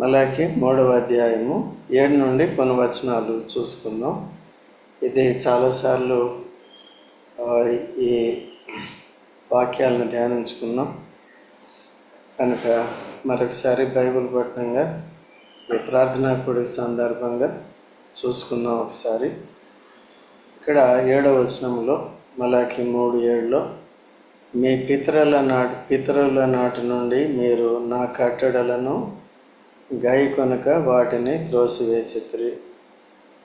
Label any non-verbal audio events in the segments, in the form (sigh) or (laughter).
మలాకి మూడవ అధ్యాయము ఏడు నుండి కొన్ని వచనాలు చూసుకుందాం. ఇది చాలాసార్లు ఈ వాక్యాలను ధ్యానించుకున్నాం. కనుక మరొకసారి బైబిల్ పట్టణంగా ఈ ప్రార్థనా కూడి సందర్భంగా చూసుకుందాం ఒకసారి. ఇక్కడ ఏడవ వచనంలో మలాకి మూడు ఏడులో మీ పితరుల నాటి పితరుల నాటి నుండి మీరు నా కట్టడలను గై కొనుక వాటిని త్రోసివేసితిరి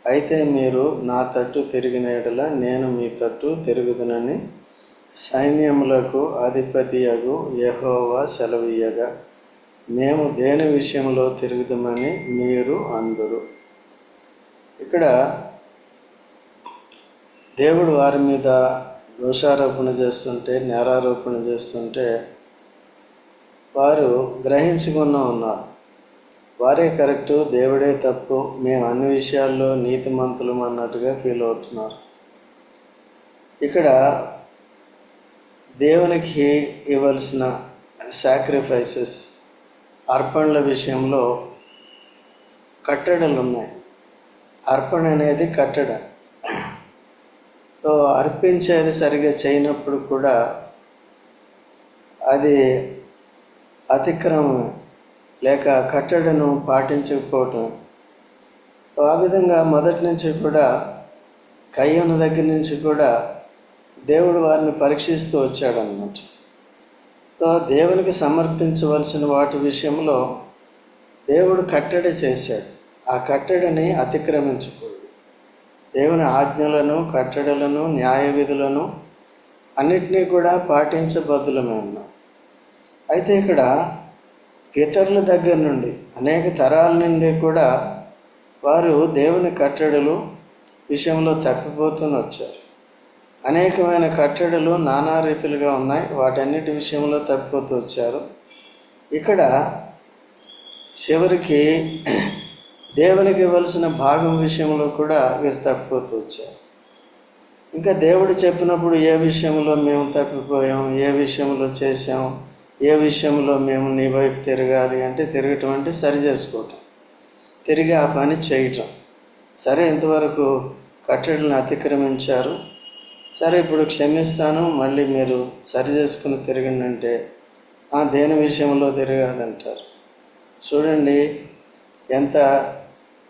అయితే మీరు నా తట్టు తిరిగినేడల నేను మీ తట్టు తిరుగుదునని సైన్యములకు అధిపతియగు యహోవా సెలవీయగా మేము దేని విషయంలో తిరుగుదామని మీరు అందురు. ఇక్కడ దేవుడు వారి మీద దోషారోపణ చేస్తుంటే నేరారోపణ చేస్తుంటే వారు గ్రహించుకున్న ఉన్నారు. వారే కరెక్టు దేవుడే తప్పు. మేము అన్ని విషయాల్లో నీతిమంతులం అన్నట్టుగా ఫీల్ అవుతున్నారు. ఇక్కడ దేవునికి ఇవ్వాల్సిన సాక్రిఫైసెస్ అర్పణల విషయంలో కట్టడలు ఉన్నాయి. అర్పణ అనేది కట్టడ. సో అర్పించేది సరిగా చేయనప్పుడు కూడా అది అతిక్రమమే. లేక కట్టడను పాటించకపోవటం. ఆ విధంగా మొదటి నుంచి కూడా కయ్యన దగ్గర నుంచి కూడా దేవుడు వారిని పరీక్షిస్తూ వచ్చాడన్నమాట. దేవునికి సమర్పించవలసిన వాటి విషయంలో దేవుడు కట్టడి చేశాడు. ఆ కట్టడిని అతిక్రమించకూడదు. దేవుని ఆజ్ఞలను కట్టడలను న్యాయ విధులను అన్నిటినీ కూడా పాటించబద్దులమే ఉన్నాం అయితే ఇక్కడ ఇతరుల దగ్గర నుండి అనేక తరాల నుండి కూడా వారు దేవుని కట్టడలు విషయంలో తప్పిపోతూనే వచ్చారు. అనేకమైన కట్టడలు నానా రీతిలుగా ఉన్నాయి. వాటన్నిటి విషయంలో తప్పిపోతూ వచ్చారు. ఇక్కడ చివరికి దేవునికి ఇవ్వాల్సిన భాగం విషయంలో కూడా వీరు తప్పిపోతూ వచ్చారు. ఇంకా దేవుడు చెప్పినప్పుడు ఏ విషయంలో మేము తప్పిపోయాం? ఏ విషయంలో చేసాం ఏ విషయంలో మేము నీ వైపు తిరగాలి అంటే తిరగటం అంటే సరి చేసుకోవటం. తిరిగి ఆ పని చేయటం. సరే ఇంతవరకు కట్టడలను అతిక్రమించారు. సరే ఇప్పుడు క్షమిస్తాను మళ్ళీ మీరు సరి చేసుకుని తిరగండి అంటే "ఆ, దేని విషయంలో తిరగాలంటారు? చూడండి ఎంత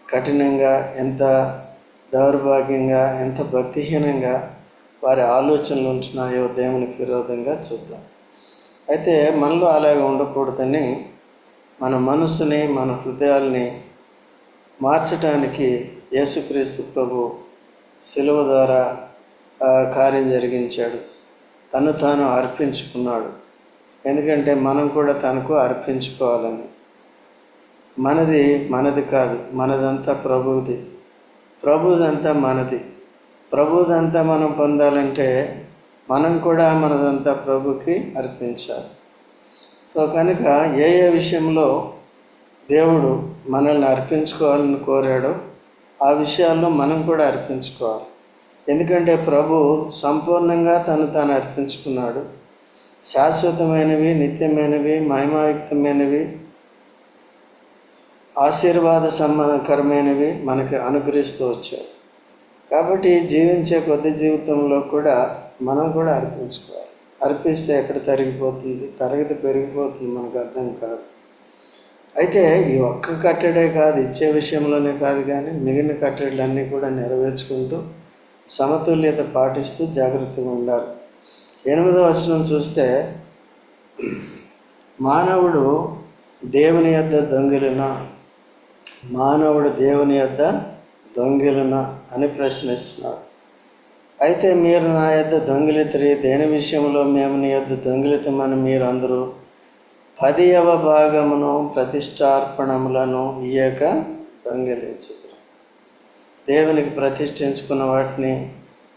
కఠినంగా ఎంత దౌర్భాగ్యంగా ఎంత భక్తిహీనంగా వారి ఆలోచనలు ఉంటున్నాయో దేవునికి విరోధంగా చూద్దాం. అయితే మనలో అలాగే ఉండకూడదని మన మనసుని మన హృదయాల్ని మార్చటానికి యేసుక్రీస్తు ప్రభు శిలువ ద్వారా కార్యం జరిగించాడు. తను తాను అర్పించుకున్నాడు. ఎందుకంటే మనం కూడా తనకు అర్పించుకోవాలని. మనది మనది కాదు మనదంతా ప్రభువుది. ప్రభుదంతా మనది. ప్రభుదంతా మనం పొందాలంటే మనం కూడా మనదంతా ప్రభుకి అర్పించాలి. సో కనుక ఏ ఏ విషయంలో దేవుడు మనల్ని అర్పించుకోవాలని కోరాడో ఆ విషయాల్లో మనం కూడా అర్పించుకోవాలి. ఎందుకంటే ప్రభు సంపూర్ణంగా తను తాను అర్పించుకున్నాడు. శాశ్వతమైనవి నిత్యమైనవి మహిమాయుక్తమైనవి ఆశీర్వాద సంబంధకరమైనవి మనకు అనుగ్రహిస్తూ వచ్చాయి. కాబట్టి జీవించే కొద్ది జీవితంలో కూడా మనం కూడా అర్పించుకోవాలి. అర్పిస్తే ఎక్కడ తరిగిపోతుంది? తరగతి పెరిగిపోతుంది మనకు అర్థం కాదు. అయితే ఈ ఒక్క కట్టడే కాదు ఇచ్చే విషయంలోనే కాదు కానీ మిగిలిన కట్టడలన్నీ కూడా నెరవేర్చుకుంటూ సమతుల్యత పాటిస్తూ జాగ్రత్తగా ఉండాలి. ఎనిమిదో వచనం చూస్తే మానవుడు దేవుని యొద్ద దొంగిలిన మానవుడు దేవుని యొద్ద దొంగిలిన అని ప్రశ్నిస్తున్నాడు. అయితే మీరు నా యొద్ దొంగిలితరి దేని విషయంలో మేము నీ యొద్ దొంగిలితమని మీరందరూ పదియవ భాగమును ప్రతిష్టార్పణములను ఇయ్యక దొంగిలించుదురు దేవునికి ప్రతిష్ఠించుకున్న వాటిని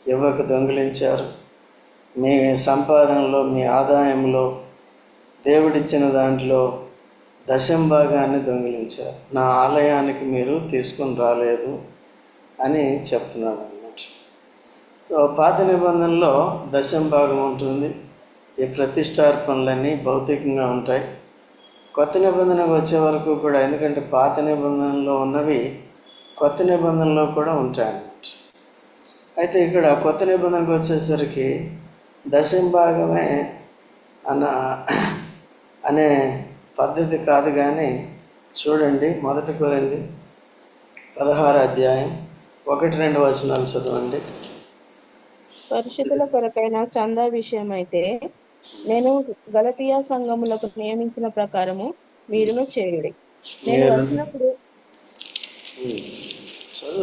ఇవ్వక దొంగిలించారు. మీ సంపాదనలో మీ ఆదాయంలో దేవుడిచ్చిన దాంట్లో దశం భాగాన్ని దొంగిలించారు. నా ఆలయానికి మీరు తీసుకుని రాలేదు అని చెప్తున్నాను. పాత నిబంధనలో దశం భాగం ఉంటుంది. ఈ ప్రతిష్టార్పణలన్నీ భౌతికంగా ఉంటాయి. కొత్త నిబంధనకు వచ్చే వరకు కూడా ఎందుకంటే పాత నిబంధనలో ఉన్నవి కొత్త నిబంధనలో కూడా ఉంటాయన్నమాట అయితే ఇక్కడ కొత్త నిబంధనకు వచ్చేసరికి దశం భాగమే అన్న (clears throat) అనే పద్ధతి కాదు కానీ చూడండి మొదటి కోరింది పదహారు అధ్యాయం ఒకటి రెండు వచనాలు చదవండి. పరిశుద్ధుల కొరకైన చందా విషయమైతే నేను గలతియా సంఘములకు నియమించిన ప్రకారము మీరును చేయుడి. నేను వచ్చినప్పుడు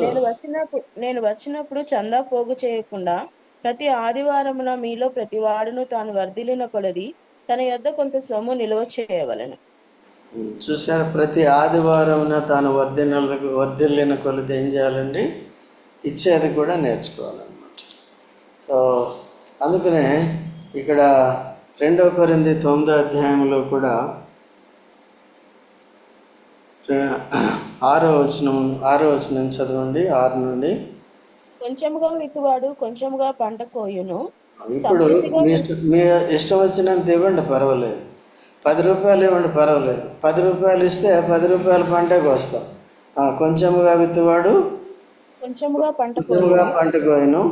నేను వచ్చినప్పుడు నేను వచ్చినప్పుడు చందా పోగు చేయకుండా ప్రతి ఆదివారమున మీలో ప్రతి వాడును తాను వర్ధిల్లిన కొలది తన యొద్ద కొంత సొమ్ము నిల్వ చేయవలెను. చూసారా ప్రతి ఆదివారంన తాను వర్ధిల్లకు వర్ధిల్లిన కొలది ఏం చేయాలండి? ఇచ్చేది కూడా నేర్చుకోవాలన్నమాట సో అందుకనే ఇక్కడ రెండో కొరింది తొమ్మిదో అధ్యాయంలో కూడా ఆరో వచనం ఆరో వచనం చదవండి ఆరు నుండి. కొంచెముగా విత్తువాడు కొంచెముగా పంట కోయును. ఇప్పుడు మీ ఇష్టం వచ్చినంత ఇవ్వండి పర్వాలేదు. పది రూపాయలు ఇవ్వండి పర్వాలేదు. పది రూపాయలు ఇస్తే పది రూపాయల పంటకు వస్తాం కొంచెముగా విత్తువాడు కొంచెముగా పంట పంట కోయను.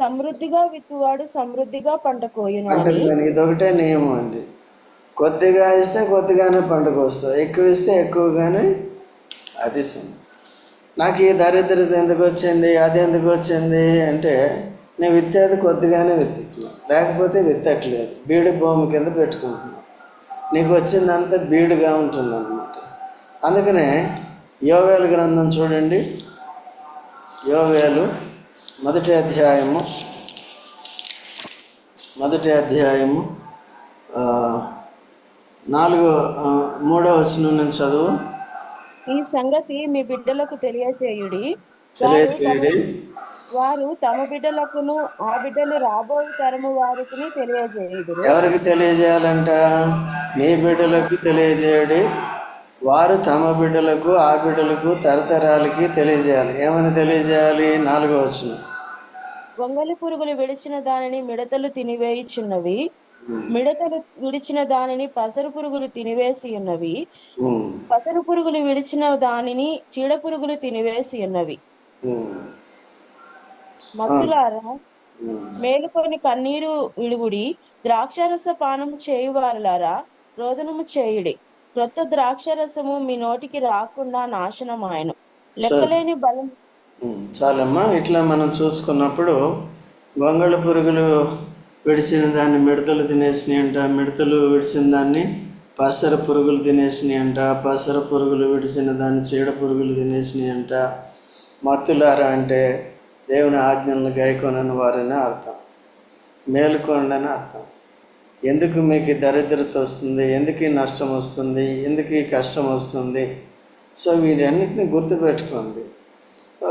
సమృద్ధిగా విత్తువాడు సమృద్ధిగా పంట కోయును పంట కోయను ఇదొకటే నియమం అండి. కొద్దిగా ఇస్తే కొద్దిగానే పండుగ వస్తుంది ఎక్కువ ఇస్తే ఎక్కువగానే అది నాకు ఈ దరిద్రత ఎందుకు వచ్చింది? అది ఎందుకు వచ్చింది? అంటే నేను విత్తేది కొద్దిగానే విత్తుతున్నాను లేకపోతే విత్తట్లేదు. బీడు భూమి కింద పెట్టుకుంటున్నాను నీకు వచ్చిందంతా బీడుగా ఉంటుంది అనమాట అందుకనే యోవేలు గ్రంథం చూడండి. యోవేలు మొదటి అధ్యాయము మొదటి అధ్యాయము నాలుగో మూడో వచనం నుంచి చదువు. ఈ సంగతి మీ బిడ్డలకు తెలియచేయుడి. తెలియచేయడి. వారు తమ బిడ్డలకును ఆ బిడ్డలు రాబోయే తరము వారికి తెలియజేయుదురు ఎవరికి తెలియజేయాలంట? మీ బిడ్డలకు తెలియజేయడి. వారు తమ బిడ్డలకు ఆ బిడ్డలకు తరతరాలకి తెలియజేయాలి. ఏమని తెలియజేయాలి? నాలుగో వచనం. గొంగలి పురుగులు విడిచిన దానిని మిడతలు తినివేయుచున్నవి. మిడతలు విడిచిన దానిని పసరు పురుగులు తినివేసి ఉన్నవి పసరు పురుగులు విడిచిన దానిని చీడ పురుగులు తినివేసి ఉన్నవి మత్తులారా. మేలుకొని కన్నీరు విడుగుడి ద్రాక్షరస పానం చేయువారులారా రోదనము చేయుడి. క్రొత్త ద్రాక్షరసము మీ నోటికి రాకుండా నాశనమాయను లెక్కలేని బలం. చాలమ్మా. ఇట్లా మనం చూసుకున్నప్పుడు గొంగళ పురుగులు విడిచిన దాన్ని మిడతలు తినేసినాయి అంట. మిడతలు విడిచిన దాన్ని పసర పురుగులు తినేసినాయి అంట. పసర పురుగులు విడిచిన దాన్ని చీడ పురుగులు తినేసినాయి అంట. మత్తులారా అంటే దేవుని ఆజ్ఞలను గైకొనని వారని అర్థం. మేలుకోండి అని అర్థం. ఎందుకు మీకు దరిద్రత వస్తుంది? ఎందుకు ఈ నష్టం వస్తుంది? ఎందుకు ఈ కష్టం వస్తుంది? సో వీటన్నిటిని గుర్తుపెట్టుకోండి.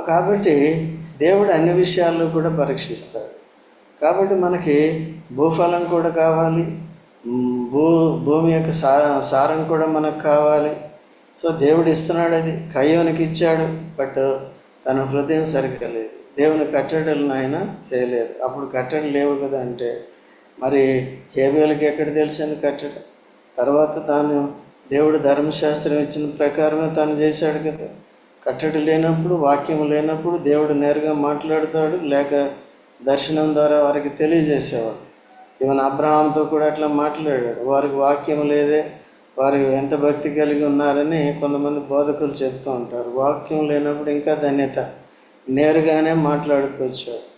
కాబట్టి దేవుడు అన్ని విషయాల్లో కూడా పరీక్షిస్తాడు. కాబట్టి మనకి భూఫలం కూడా కావాలి. భూ భూమి యొక్క సార సారం కూడా మనకు కావాలి. సో దేవుడు ఇస్తున్నాడు అది. కయ్యోనికి ఇచ్చాడు. బట్ తన హృదయం సరిగ్గా లేదు. దేవుని కట్టడలను ఆయన చేయలేదు. అప్పుడు కట్టడలు లేవు కదా అంటే మరి హేబేలకి ఎక్కడ తెలిసింది కట్టడం? తర్వాత తాను దేవుడు ధర్మశాస్త్రం ఇచ్చిన ప్రకారమే తాను చేశాడు కదా. కట్టడి లేనప్పుడు వాక్యం లేనప్పుడు దేవుడు నేరుగా మాట్లాడతాడు లేక దర్శనం ద్వారా వారికి తెలియజేసేవాడు. ఈవెన్ అబ్రహాంతో కూడా అట్లా మాట్లాడాడు. వారికి వాక్యం లేదే వారు ఎంత భక్తి కలిగి ఉన్నారని కొంతమంది బోధకులు చెప్తూ ఉంటారు. వాక్యం లేనప్పుడు ఇంకా ధన్యత. నేరుగానే మాట్లాడుతూ వచ్చాడు.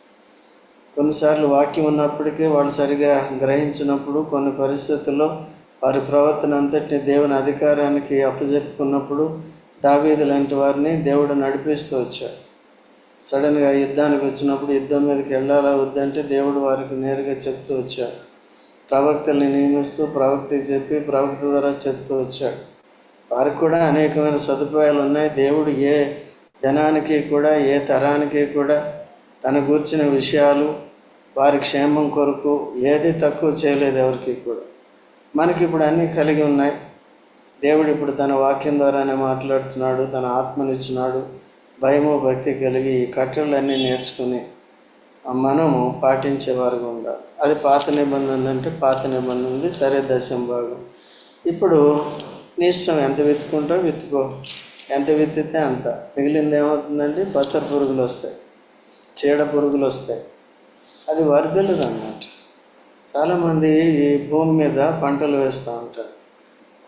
కొన్నిసార్లు వాక్యం ఉన్నప్పటికీ వాళ్ళు సరిగా గ్రహించినప్పుడు కొన్ని పరిస్థితుల్లో వారి ప్రవర్తన అంతటిని దేవుని అధికారానికి అప్పజెప్పుకున్నప్పుడు దావీదు లాంటి వారిని దేవుడు నడిపిస్తూ వచ్చాడు. సడన్గా యుద్ధానికి వచ్చినప్పుడు యుద్ధం మీదకి వెళ్ళాలా వద్దంటే దేవుడు వారికి నేరుగా చెప్తూ వచ్చాడు. ప్రవక్తల్ని నియమిస్తూ ప్రవక్తకి చెప్పి ప్రవక్త ద్వారా చెప్తూ వచ్చాడు. వారికి కూడా అనేకమైన సదుపాయాలు ఉన్నాయి. దేవుడు ఏ జనానికి కూడా ఏ తరానికి కూడా తన గూర్చిన విషయాలు వారి క్షేమం కొరకు ఏది తక్కువ చేయలేదు ఎవరికి కూడా. మనకి ఇప్పుడు అన్నీ కలిగి ఉన్నాయి. దేవుడు ఇప్పుడు తన వాక్యం ద్వారానే మాట్లాడుతున్నాడు తన ఆత్మనిచ్చినాడు. భయము భక్తి కలిగి ఈ కట్టెలన్నీ నేర్చుకుని ఆ మనము పాటించేవారుగా ఉండాలి. అది పాత నిబంధన అంటే పాత నిబంధన ఉంది సరే దశం భాగం. ఇప్పుడు నీ ఇష్టం ఎంత విత్తుకుంటావు విత్తుకో ఎంత విత్తితే అంత. మిగిలింది ఏమవుతుందండి? పసర పురుగులు వస్తాయి. చీడ పురుగులు వస్తాయి అది వరదలదు అన్నమాట చాలామంది ఈ భూమి మీద పంటలు వేస్తూ ఉంటారు.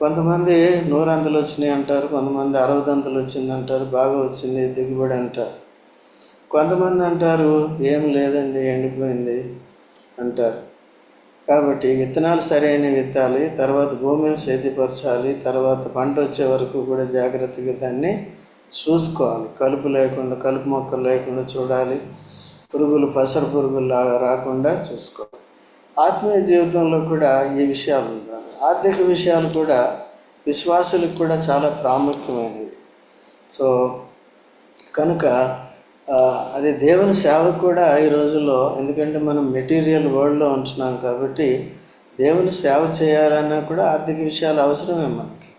కొంతమంది నూరంతలు వచ్చినాయి అంటారు కొంతమంది అరవదంతలు వచ్చింది అంటారు బాగా వచ్చింది దిగుబడి అంటారు. కొంతమంది అంటారు ఏం లేదండి ఎండిపోయింది అంటారు. కాబట్టి విత్తనాలు సరైన విత్తాలి తర్వాత భూమిని సేతిపరచాలి తర్వాత పంట వచ్చే వరకు కూడా జాగ్రత్తగా దాన్ని చూసుకోవాలి. కలుపు లేకుండా కలుపు మొక్కలు లేకుండా చూడాలి. పురుగులు పసర పురుగులు రాకుండా చూసుకోవాలి. ఆత్మీయ జీవితంలో కూడా ఈ విషయాలు ఉండాలి. ఆర్థిక విషయాలు కూడా విశ్వాసులకు కూడా చాలా ప్రాముఖ్యమైనవి. సో కనుక అది దేవుని సేవ కూడా ఈ రోజుల్లో ఎందుకంటే మనం మెటీరియల్ వరల్డ్లో ఉంటున్నాం కాబట్టి దేవుని సేవ చేయాలన్నా కూడా ఆర్థిక విషయాలు అవసరమే మనకి.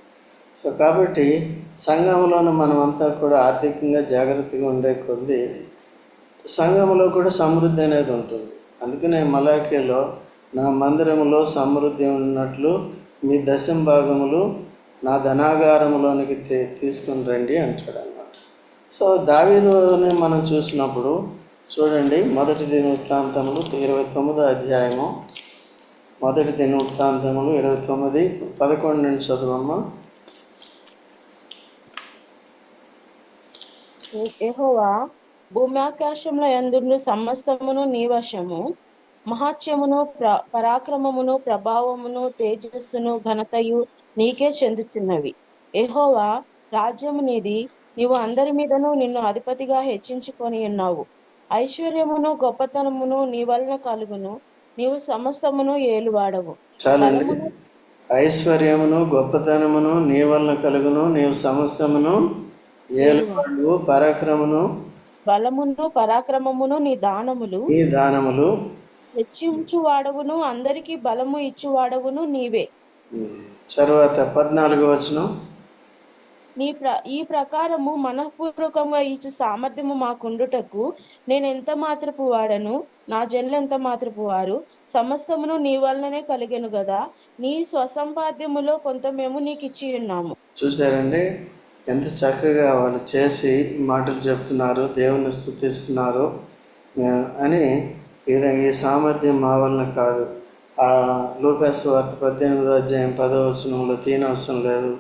సో కాబట్టి సంఘంలోనూ మనమంతా కూడా ఆర్థికంగా జాగ్రత్తగా ఉండే కొద్దీ సంఘంలో కూడా సమృద్ధి అనేది ఉంటుంది. అందుకనే మలాఖీలో నా మందిరములో సమృద్ధి ఉన్నట్లు మీ దశం భాగములు నా ధనాగారములోనికి తీసుకుని రండి అంటాడు అన్నమాట సో దావీదుని మనం చూసినప్పుడు చూడండి మొదటి దినవృత్తాంతములు ఇరవై తొమ్మిదో అధ్యాయము. మొదటి దినవృత్తాంతములు ఇరవై తొమ్మిది పదకొండు నుండి చదువమ్మ. యెహోవా భూమ్యాకాశముల యందును సమస్తమును నీ వశము. మహాత్యమును ప్ర పరాక్రమమును ప్రభావమును తేజస్సును ఘనతయు నీకే చెందుతున్నవి యెహోవా రాజ్యము నీది. నీవు అందరి మీదను నిన్ను అధిపతిగా హెచ్చించుకొని ఉన్నావు. ఐశ్వర్యమును గొప్పతనమును నీ వలన కలుగును. నీవు సమస్తమును ఏలువాడవు. ఐశ్వర్యమును గొప్పతనమును నీ వలన కలుగును. నీవు సమస్తమును ఏలువాడు పరాక్రమను బలమును పరాక్రమమును నీ దానములు. నీ దానములు. హెచ్చించు వాడవును అందరికి బలము ఇచ్చువాడవును నీవే. తర్వాత పద్నాలుగు వచనం. నీ ప్ర ఈ ప్రకారము మనఃపూర్వకంగా ఇచ్చు సామర్థ్యము మాకుండుటకు నేను ఎంత మాత్రపు వాడను? నా జనులు ఎంత మాత్రపు వారు? సమస్తమును నీ వలననే కలిగెను గదా? నీ స్వసంపాద్యములో కొంత మేము నీకు ఇచ్చి ఉన్నాము చూసారండి ఎంత చక్కగా వాళ్ళు చేసి మాటలు చెప్తున్నారు దేవుని స్థుతిస్తున్నారు అని ఈ విధంగా ఈ సామర్థ్యం మా వలన కాదు. ఆ లూకాస్ వార్త పద్దెనిమిదో అధ్యాయం పదో వచనంలో తీనవసరం లేదు.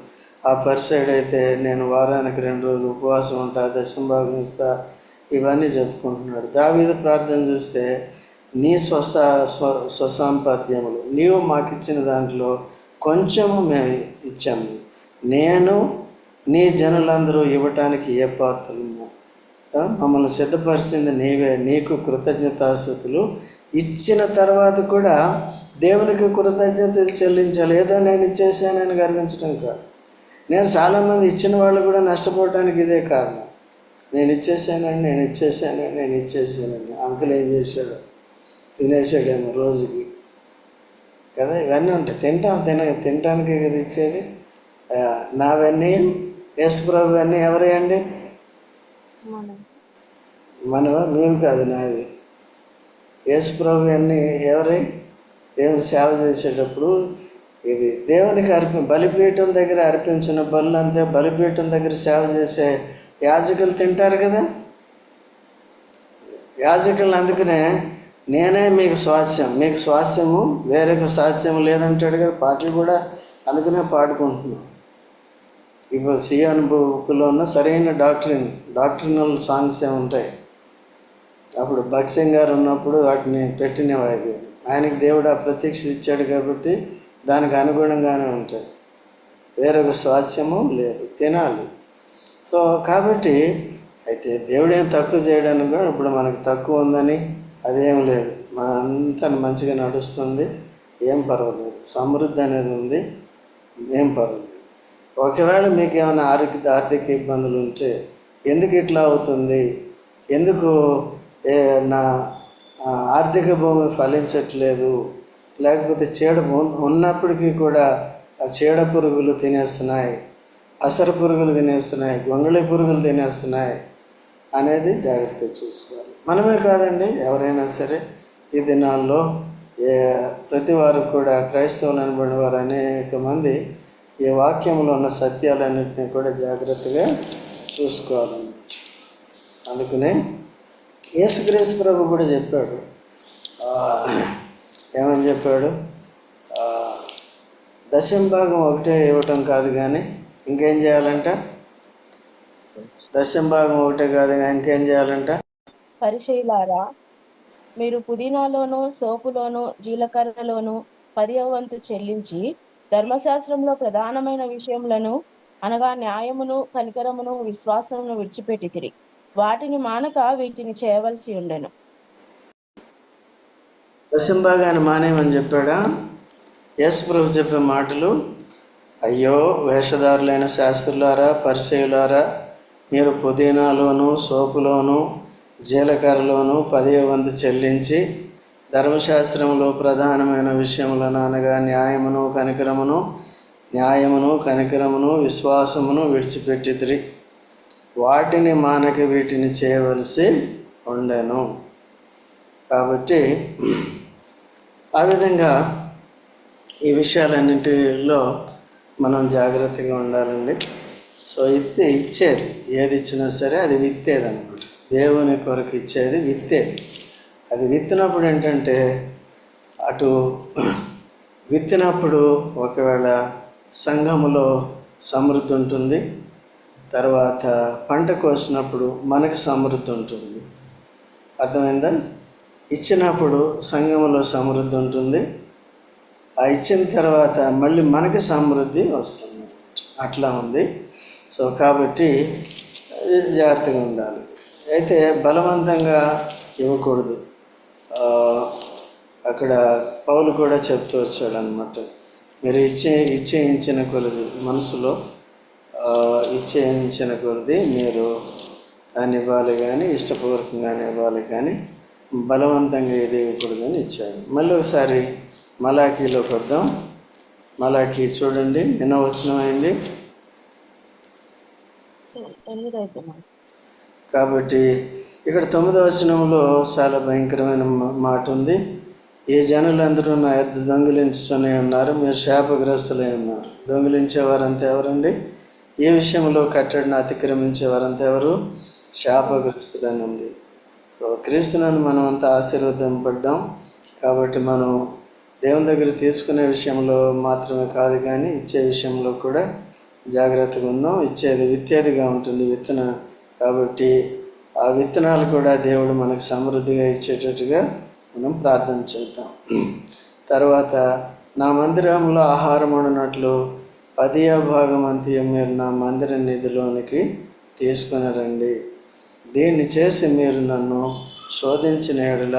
ఆ పరిసైడ్ అయితే నేను వారానికి రెండు రోజులు ఉపవాసం ఉంటా దశంభాగం ఇస్తా ఇవన్నీ చెప్పుకుంటున్నాడు. దావీదు ప్రార్థన చూస్తే నీ స్వస స్వ స్వసంపాద్యములు నీవు మాకు ఇచ్చిన దాంట్లో కొంచెము మేము ఇచ్చాము. నేను నీ జనులందరూ ఇవ్వటానికి ఏ పాత్రము మమ్మల్ని సిద్ధపరిచింది నీవే. నీకు కృతజ్ఞతాస్థుతులు ఇచ్చిన తర్వాత కూడా దేవునికి కృతజ్ఞతలు చెల్లించాలి. ఏదో నేను ఇచ్చేసానని గర్వించడం కాదు. నేను చాలామంది ఇచ్చిన వాళ్ళు కూడా నష్టపోవడానికి ఇదే కారణం. నేను ఇచ్చేసానని నేను ఇచ్చేసానని నేను ఇచ్చేసానని. అంకుల్ ఏం చేశాడు? తినేసాడేమో రోజుకి. కదా ఇవన్నీ ఉంటాయి. తింటాం తిన తినటానికి కదా ఇచ్చేది. నావన్నీ నావన్నీ యేసుప్రభు అన్నీ ఎవరండి మనవా? మేము కాదు నావి. యేసుప్రభు అన్నీ ఎవరై? దేవుని సేవ చేసేటప్పుడు ఇది దేవునికి అర్పి బలిపీఠం దగ్గర అర్పించిన బలు అంతే బలిపీఠం దగ్గర సేవ చేసే యాజకులు తింటారు కదా? యాజకులు అందుకనే నేనే మీకు స్వాస్థ్యం. మీకు స్వాస్థ్యము వేరొక సాధ్యం లేదంటాడు కదా? పాటలు కూడా అందుకనే పాడుకుంటున్నాం. ఇప్పుడు సియాన్ బుక్లో ఉన్న సరైన డాక్టరీన్ డాక్టరినల్ సాంగ్స్ ఏ ఉంటాయి? అప్పుడు భక్సింగ్ గారు ఉన్నప్పుడు వాటిని పెట్టినవాడు ఆయనకి దేవుడు ఆ ప్రత్యక్ష ఇచ్చాడు కాబట్టి దానికి అనుగుణంగానే ఉంటాయి. వేరొక స్వాస్థ్యము లేదు తినాలి. సో కాబట్టి అయితే దేవుడేం తక్కువ చేయడానికి కూడా ఇప్పుడు మనకు తక్కువ ఉందని అదేం లేదు. మన అంతా మంచిగా నడుస్తుంది ఏం పర్వాలేదు. సమృద్ధి అనేది ఉంది ఏం పర్వాలేదు. ఒకవేళ మీకు ఏమైనా ఆరోగ్య ఆర్థిక ఇబ్బందులు ఉంటే ఎందుకు ఇట్లా అవుతుంది? ఎందుకు ఏ నా ఆర్థిక భూమి ఫలించట్లేదు? లేకపోతే చీడ ఉన్నప్పటికీ కూడా ఆ చీడ పురుగులు తినేస్తున్నాయి అసర పురుగులు తినేస్తున్నాయి గొంగళి పురుగులు తినేస్తున్నాయి అనేది జాగ్రత్త చూసుకోవాలి. మనమే కాదండి ఎవరైనా సరే ఈ దినాల్లో ప్రతి వారు కూడా క్రైస్తవులు అనబడిన వారు అనేక మంది ఈ వాక్యంలో ఉన్న సత్యాలన్నింటినీ కూడా జాగ్రత్తగా చూసుకోవాలన్నమాట. అందుకనే యేసుక్రీస్తు ప్రభు కూడా చెప్పాడు. ఏమని చెప్పాడు? దశం భాగం ఒకటే ఇవ్వటం కాదు కానీ ఇంకేం చేయాలంట? దశం భాగం ఒకటే కాదు కానీ ఇంకేం చేయాలంట? పరిశీలారా మీరు పుదీనాలోను సోపులోను జీలకర్రలోను పదివ వంతు చెల్లించి ధర్మశాస్త్రంలో ప్రధానమైన విషయములను అనగా న్యాయమును కనికరమును విశ్వాసమును విడిచిపెట్టితిరి. వాటిని మానక వీటిని చేయవలసి ఉండను. దశంభాగాన్ని మానేమని చెప్పాడా? యశ్ ప్రభు చెప్పే మాటలు అయ్యో వేషధారులైన శాస్త్రులారా పరిచయులారా మీరు పుదీనాలోను సోపులోను జీలకర్రలోను పదే వంతు చెల్లించి ధర్మశాస్త్రంలో ప్రధానమైన విషయములను అనగా న్యాయమును కనికరమును న్యాయమును కనికరమును విశ్వాసమును విడిచిపెట్టితిరి. వాటిని మానక వీటిని చేయవలసి ఉండను. కాబట్టి ఆ విధంగా ఈ విషయాలన్నింటిలో మనం జాగ్రత్తగా ఉండాలండి. సో ఇత్తే ఇచ్చేది ఏది ఇచ్చినా సరే అది విత్తేది అనమాట దేవుని కొరకు ఇచ్చేది విత్తేది. అది విత్తినప్పుడు ఏంటంటే అటు విత్తినప్పుడు ఒకవేళ సంఘములో సమృద్ధి ఉంటుంది తర్వాత పంట కోసినప్పుడు మనకు సమృద్ధి ఉంటుంది. అర్థమైందా? ఇచ్చినప్పుడు సంఘములో సమృద్ధి ఉంటుంది ఆ ఇచ్చిన తర్వాత మళ్ళీ మనకి సమృద్ధి వస్తుంది. అట్లా ఉంది. సో కాబట్టి జాగ్రత్తగా ఉండాలి. అయితే బలవంతంగా ఇవ్వకూడదు. అక్కడ పౌలు కూడా చెప్తూ వచ్చాడు అనమాట మీరు ఇచ్చే ఇచ్చేయించిన కొలది మనసులో ఇచ్చేయించిన కొలది మీరు దాన్ని ఇవ్వాలి కానీ ఇష్టపూర్వకంగానే ఇవ్వాలి కానీ బలవంతంగా ఏది ఇవ్వకూడదని ఇచ్చాడు. మళ్ళీ ఒకసారి మలాఖీలోకి వద్దాం మలాఖీ చూడండి ఎన్నో వచనం అయింది? ఎనిమిది కాబట్టి ఇక్కడ తొమ్మిదవ వచనంలో చాలా భయంకరమైన మా- మాట ఉంది. ఈ జనులందరూ నా ఎద్దు దొంగిలించుతూనే ఉన్నారు మీరు శాపగ్రస్తులై ఉన్నారు. దొంగిలించే వారంతా ఎవరండి? ఏ విషయంలో కట్టడిని అతిక్రమించే వారంతా ఎవరు? శాపగ్రస్తులని ఉంది. సో క్రీస్తునందు మనం అంతా ఆశీర్వదింపడ్డాం కాబట్టి మనం దేవుని దగ్గర తీసుకునే విషయంలో మాత్రమే కాదు కానీ ఇచ్చే విషయంలో కూడా జాగ్రత్తగా ఉందాం. ఇచ్చేది విత్తేదిగా ఉంటుంది. విత్తన కాబట్టి ఆ విత్తనాలు కూడా దేవుడు మనకు సమృద్ధిగా ఇచ్చేటట్టుగా మనం ప్రార్థన చేద్దాం. తర్వాత నా మందిరంలో ఆహారం ఉన్నట్లు పదియ భాగం అంతయు మీరు నా మందిర నిధిలోనికి తీసుకుని రండి. దీన్ని చేసి మీరు నన్ను శోధించిన ఎడల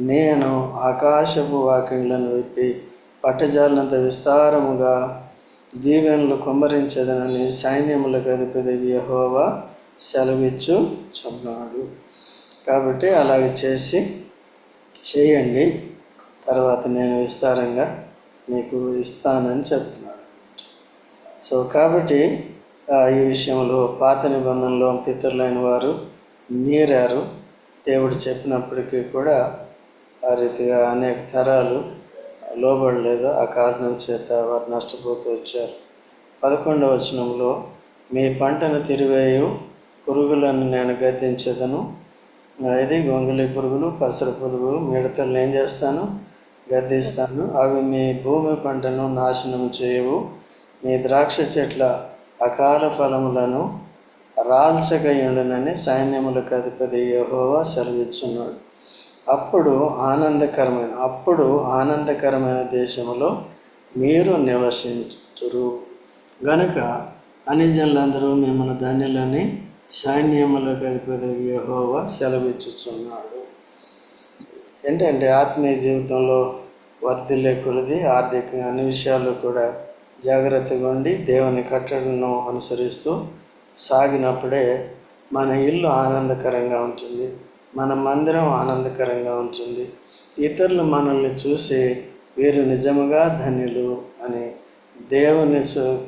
నేను ఆకాశపు వాకిండ్లను విప్పి పట్టజాలంత విస్తారముగా దీవెనలు కుమ్మరించదనని సైన్యములకు అధిపతి యహోవా సెలవిచ్చుచున్నాడు కాబట్టి అలాగే చేసి చేయండి. తర్వాత నేను విస్తారంగా మీకు ఇస్తానని చెప్తున్నాడు సో కాబట్టి ఈ విషయంలో పాత నిబంధనలో పితరులైన వారు మీరారు. దేవుడు చెప్పినప్పటికీ కూడా ఆ రీతిగా అనేక తరాలు లోబడలేదు. ఆ కారణం చేత వారు నష్టపోతూ వచ్చారు. పదకొండవ వచనంలో మీ పంటను తిరివేయు పురుగులను నేను గద్దించదను. ఇది గొంగళి పురుగులు పసర పురుగులు మిడతలు ఏం చేస్తాను? గద్దిస్తాను. అవి మీ భూమి పంటను నాశనం చేయవు. మీ ద్రాక్ష చెట్ల అకాల ఫలములను రాల్చకయుండునని సైన్యములకు అధిపతి యహోవా సెలవిచ్చున్నాడు. అప్పుడు ఆనందకరమైన అప్పుడు ఆనందకరమైన దేశంలో మీరు నివసించురు గనుక అనిజనులందరూ మిమ్మల్ని ధన్యులని సైన్యములకు అధిపతి యహోవా సెలవిచ్చుచున్నాడు. ఏంటంటే ఆత్మీయ జీవితంలో వర్ధిల్లే కొలది ఆర్థికంగా అన్ని విషయాల్లో కూడా జాగ్రత్తగా ఉండి దేవుని కట్టడను అనుసరిస్తూ సాగినప్పుడే మన ఇల్లు ఆనందకరంగా ఉంటుంది. మన మందిరం ఆనందకరంగా ఉంటుంది. ఇతరులు మనల్ని చూసి వీరు నిజముగా ధన్యులు అని దేవుని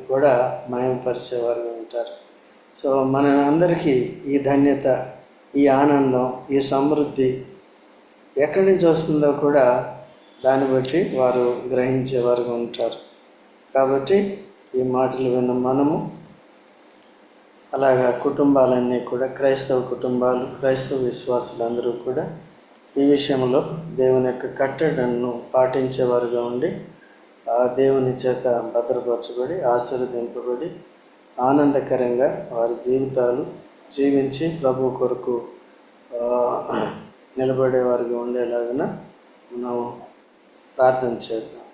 కూడా మయంపరిచేవారు ఉంటారు. సో మన అందరికీ ఈ ధన్యత ఈ ఆనందం ఈ సమృద్ధి ఎక్కడి నుంచి వస్తుందో కూడా దాన్ని బట్టి వారు గ్రహించేవారుగా ఉంటారు. కాబట్టి ఈ మాటలు విన్న మనము అలాగా కుటుంబాలన్నీ కూడా క్రైస్తవ కుటుంబాలు క్రైస్తవ విశ్వాసులందరూ కూడా ఈ విషయంలో దేవుని యొక్క కట్టడను పాటించేవారుగా ఉండి ఆ దేవుని చేత భద్రపరచబడి ఆశీర్వదింపబడి ఆనందకరంగా వారి జీవితాలు జీవించి ప్రభు కొరకు నిలబడే వారికి ఉండేలాగా మనం ప్రార్థన చేద్దాం.